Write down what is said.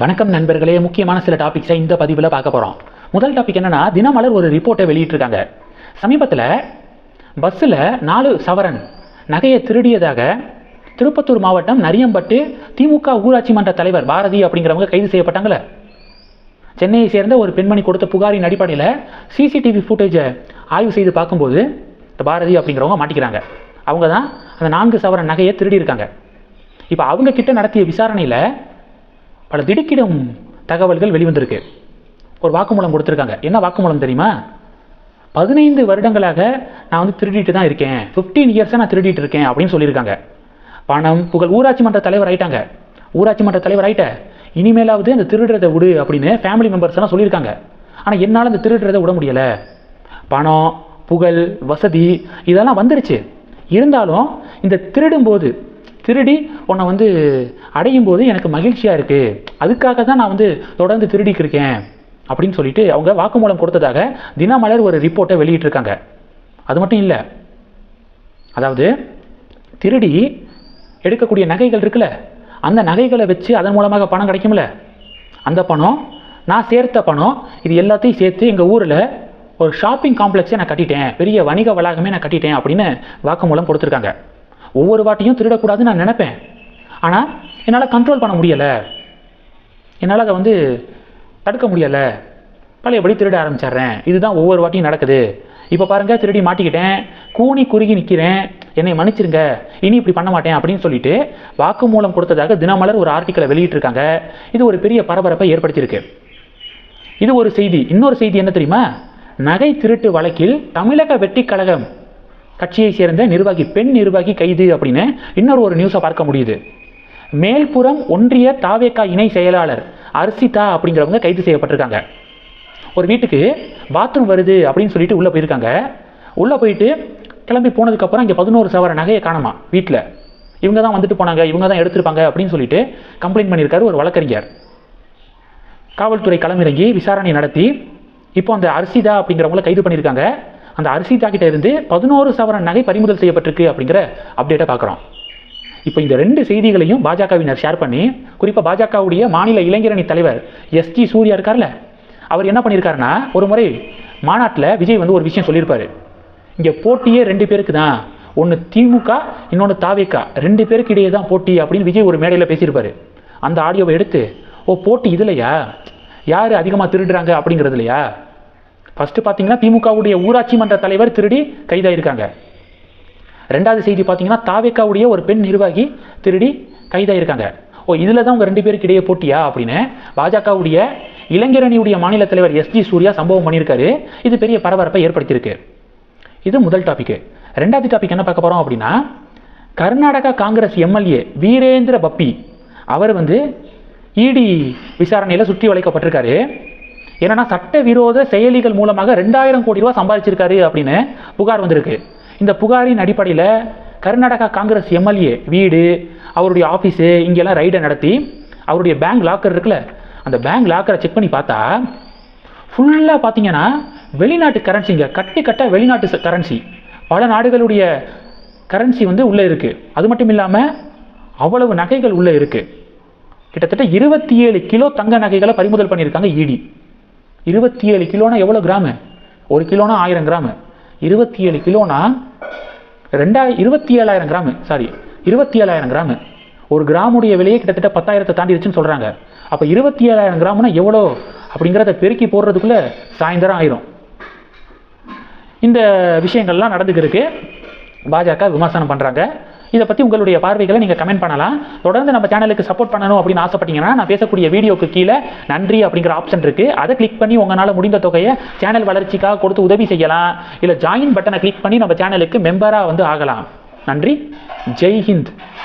வணக்கம் நண்பர்களே முக்கியமான சில டாபிக்ஸை இந்த பதிவில் பார்க்க போகிறோம் முதல் டாபிக் என்னன்னா தினமலர் ஒரு ரிப்போர்ட்டை வெளியிட்டிருக்காங்க. சமீபத்தில் பஸ்ஸில் நாலு சவரன் நகையை திருடியதாக திருப்பத்தூர் மாவட்டம் நரியம்பட்டு திமுக ஊராட்சி மன்ற தலைவர் பாரதி அப்படிங்கிறவங்க கைது செய்யப்பட்டாங்களே சென்னையை சேர்ந்த ஒரு பெண்மணி கொடுத்த புகாரின் அடிப்படையில் சிசிடிவி ஃபுட்டேஜை ஆய்வு செய்து பார்க்கும்போது இந்த பாரதி அப்படிங்கிறவங்க மாட்டிக்கிறாங்க. அவங்க தான் அந்த நான்கு சவரன் நகையை திருடியிருக்காங்க. இப்போ அவங்க கிட்ட நடத்திய விசாரணையில் பல திடுக்கிடும் தகவல்கள் வெளிவந்திருக்கு. ஒரு வாக்குமூலம் கொடுத்துருக்காங்க. என்ன வாக்குமூலம் தெரியுமா? பதினைந்து வருடங்களாக நான் வந்து திருடிட்டு தான் இருக்கேன். ஃபிஃப்டீன் இயர்ஸாக நான் திருடிட்டு இருக்கேன் அப்படின்னு சொல்லியிருக்காங்க. பணம் புகழ். ஊராட்சி மன்ற தலைவர் ஆயிட்டாங்க. ஊராட்சி மன்ற தலைவர் ஆயிட்ட. இனிமேலாவது அந்த திருடுறதை விடு அப்படின்னு ஃபேமிலி மெம்பர்ஸ் எல்லாம் சொல்லியிருக்காங்க. ஆனால் என்னால் அந்த திருடுறதை விட முடியலை. பணம் புகழ் வசதி இதெல்லாம் வந்துருச்சு. இருந்தாலும் இந்த திருடும்போது திருடி உன்னை வந்து அடையும் போது எனக்கு மகிழ்ச்சியாக இருக்குது அதுக்காக தான் நான் வந்து தொடர்ந்து திருடிக்கு இருக்கேன் அப்படின்னு சொல்லிட்டு அவங்க வாக்குமூலம் கொடுத்ததாக தினமலர் ஒரு ரிப்போர்ட்டை வெளியிட்டிருக்காங்க. அது மட்டும் இல்லை. அதாவது திருடி எடுக்கக்கூடிய நகைகள் இருக்குல்ல அந்த நகைகளை வச்சு அதன் மூலமாக பணம் கிடைக்கும்ல. அந்த பணம் நான் சேர்த்த பணம் இது எல்லாத்தையும் சேர்த்து எங்கள் ஊரில் ஒரு ஷாப்பிங் காம்ப்ளெக்ஸை நான் கட்டிட்டேன். பெரிய வணிக வளாகமே நான் கட்டிட்டேன் அப்படின்னு வாக்குமூலம் கொடுத்துருக்காங்க. ஒவ்வொரு வாட்டியும் திருடக்கூடாதுன்னு நான் நினைப்பேன். ஆனால் என்னால் கண்ட்ரோல் பண்ண முடியலை. என்னால் அதை வந்து தடுக்க முடியலை. பழையபடி திருட ஆரம்பிச்சிடுறேன். இதுதான் ஒவ்வொரு வாட்டியும் நடக்குது. இப்போ பாருங்கள் திருடி மாட்டிக்கிட்டேன். கூனி குறுகி நிற்கிறேன் என்னை மன்னிச்சிருங்க. இனி இப்படி பண்ண மாட்டேன் அப்படின்னு சொல்லிட்டு வாக்குமூலம் கொடுத்ததாக தினமலர் ஒரு ஆர்டிக்கலை வெளியிட்டிருக்காங்க. இது ஒரு பெரிய பரபரப்பை ஏற்படுத்தியிருக்கு. இது ஒரு செய்தி. இன்னொரு செய்தி என்ன தெரியுமா? நகை திருட்டு வழக்கில் தமிழக வெட்டிக் கழகம் கட்சியை சேர்ந்த நிர்வாகி பெண் நிர்வாகி கைது அப்படின்னு இன்னொரு ஒரு நியூஸை பார்க்க முடியுது. மேல்புறம் ஒன்றிய தாவேக்கா இணை செயலாளர் அர்சிதா அப்படிங்கிறவங்க கைது செய்யப்பட்டிருக்காங்க. ஒரு வீட்டுக்கு பாத்ரூம் வருது அப்படின்னு சொல்லிட்டு உள்ளே போயிருக்காங்க. உள்ளே போயிட்டு கிளம்பி போனதுக்கப்புறம் இங்கே பதினோரு சவர நகையை காணுமா வீட்டில் இவங்க தான் வந்துட்டு போனாங்க இவங்க தான் எடுத்திருப்பாங்க அப்படின்னு சொல்லிட்டு கம்ப்ளைண்ட் பண்ணியிருக்காரு ஒரு வழக்கறிஞர். காவல்துறை களமிறங்கி விசாரணை நடத்தி இப்போ அந்த அரிசிதா அப்படிங்கிறவங்கள கைது பண்ணியிருக்காங்க. அந்த அரிசிதா கிட்ட இருந்து பதினோரு சவரன் நகை பறிமுதல் செய்யப்பட்டிருக்கு அப்படிங்கிற அப்டேட்டை பார்க்குறோம். இப்போ இந்த ரெண்டு செய்திகளையும் பாஜகவினர் ஷேர் பண்ணி குறிப்பாக பாஜகவுடைய மாநில இளைஞரணி தலைவர் எஸ்ஜி சூர்யா இருக்கார்ல அவர் என்ன பண்ணியிருக்காருன்னா ஒரு முறை மாநாட்டில் விஜய் வந்து ஒரு விஷயம் சொல்லியிருப்பார். இங்கே போட்டியே ரெண்டு பேருக்கு தான் ஒன்று திமுக இன்னொன்று தாவேக்கா ரெண்டு பேருக்கு இடையே தான் போட்டி அப்படின்னு விஜய் ஒரு மேடையில் பேசியிருப்பார். அந்த ஆடியோவை எடுத்து ஓ போட்டி இதுலையா? யார் அதிகமாக திருடுறாங்க? அப்படிங்கிறது இல்லையா? ஃபஸ்ட்டு பார்த்தீங்கன்னா திமுகவுடைய ஊராட்சி மன்ற தலைவர் திருடி கைதாயிருக்காங்க. ரெண்டாவது செய்தி பார்த்தீங்கன்னா தாவேக்காவுடைய ஒரு பெண் நிர்வாகி திருடி கைதாயிருக்காங்க. ஓ இதில் தான் உங்கள் ரெண்டு பேருக்கு இடையே போட்டியா அப்படின்னு பாஜகவுடைய இளைஞரணியுடைய மாநில தலைவர் எஸ்ஜி சூர்யா சம்பவம் பண்ணியிருக்காரு. இது பெரிய பரபரப்பை ஏற்படுத்தியிருக்கு. இது முதல் டாபிக்கு ரெண்டாவது டாபிக் என்ன பார்க்க போகிறோம் அப்படின்னா கர்நாடகா காங்கிரஸ் எம்எல்ஏ வீரேந்திர பப்பி அவர் வந்து இடி விசாரணையில் சுற்றி வளைக்கப்பட்டிருக்காரு. ஏன்னா சட்டவிரோத செயலிகள் மூலமாக ரெண்டாயிரம் கோடி ரூபா சம்பாதிச்சிருக்காரு அப்படின்னு புகார் வந்திருக்கு. இந்த புகாரின் அடிப்படையில் கர்நாடகா காங்கிரஸ் எம்எல்ஏ வீடு அவருடைய ஆஃபீஸு இங்கெல்லாம் ரைடை நடத்தி அவருடைய பேங்க் லாக்கர் இருக்குல்ல அந்த பேங்க் லாக்கரை செக் பண்ணி பார்த்தா ஃபுல்லாக பார்த்தீங்கன்னா வெளிநாட்டு கரன்சிங்க கட்டு கட்ட வெளிநாட்டு கரன்சி பல நாடுகளுடைய கரன்சி வந்து உள்ளே இருக்குது அது மட்டும் இல்லாமல் அவ்வளவு நகைகள் உள்ளே இருக்குது கிட்டத்தட்ட இருபத்தி ஏழு கிலோ தங்க நகைகளை பறிமுதல் பண்ணியிருக்காங்க இடி இருபத்தி ஏழு கிலோனா எவ்வளோ கிராமு? ஒரு கிலோனா ஆயிரம் கிராமு. இருபத்தி ஏழு கிலோனா ரெண்டாயிரம் இருபத்தி ஏழாயிரம் கிராமு. சாரி இருபத்தி ஏழாயிரம் கிராமு. ஒரு கிராமுடைய விலையே கிட்டத்தட்ட பத்தாயிரத்தை தாண்டிடுச்சுன்னு சொல்கிறாங்க அப்போ இருபத்தி ஏழாயிரம் கிராம்னா எவ்வளோ? அப்படிங்கிறத பெருக்கி போடுறதுக்குள்ளே சாயந்தரம் ஆயிரும். இந்த விஷயங்கள்லாம் நடந்துக்கிருக்கு பாஜக விமர்சனம் பண்ணுறாங்க இதை பற்றி உங்களுடைய பார்வைகளை நீங்கள் கமெண்ட் பண்ணலாம். தொடர்ந்து நம்ம சேனலுக்கு சப்போர்ட் பண்ணணும் அப்படின்னு ஆசைப்பட்டீங்கன்னா நான் பேசக்கூடிய வீடியோக்கு கீழே நன்றி அப்படிங்கிற ஆப்ஷன் இருக்குது அதை கிளிக் பண்ணி உங்களால் முடிந்த தொகையை சேனல் வளர்ச்சிக்காக கொடுத்து உதவி செய்யலாம். இல்லை ஜாயின் பட்டனை கிளிக் பண்ணி நம்ம சேனலுக்கு மெம்பராக வந்து ஆகலாம். நன்றி. ஜெய் ஹிந்த்.